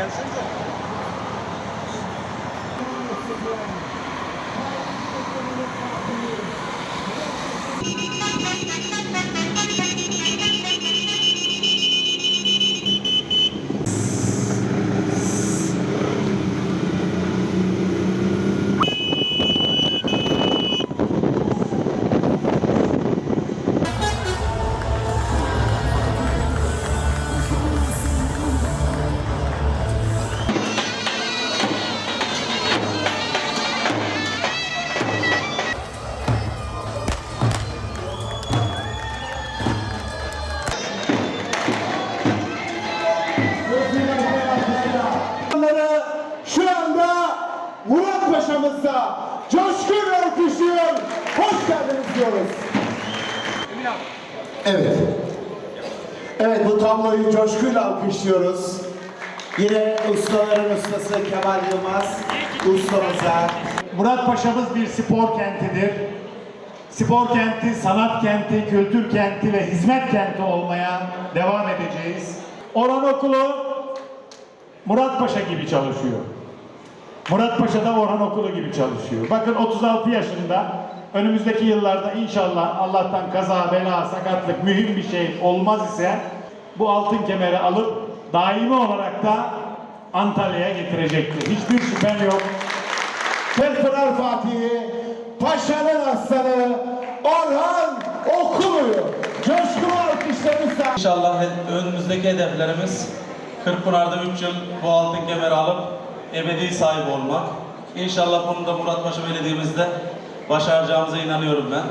Jensen's. Murat Paşa'mızda coşkun alkışlıyor. Hoş geldiniz diyoruz. Evet. Evet bu tabloyu coşkuyla alkışlıyoruz. Yine ustaların ustası Kemal Yılmaz ustamıza. Murat Paşa'mız bir spor kentidir. Spor kenti, sanat kenti, kültür kenti ve hizmet kenti olmaya devam edeceğiz. Orhan Okulu Murat Paşa gibi çalışıyor. Murat Paşa da Orhan Okulu gibi çalışıyor. Bakın 36 yaşında önümüzdeki yıllarda inşallah Allah'tan kaza, bela, sakatlık mühim bir şey olmaz ise bu altın kemeri alıp daimi olarak da Antalya'ya getirecektir. Hiçbir şüphem yok. Kırkpınar Fatih'i, Paşa'nın aslanı Orhan Okulu'yu coşkun alkışlarınızla İnşallah önümüzdeki hedeflerimiz Kırkpınar'da 3 yıl bu altın kemeri alıp ebedi sahibi olmak. İnşallah bunu da Muratpaşa Belediye'mizde başaracağımıza inanıyorum ben.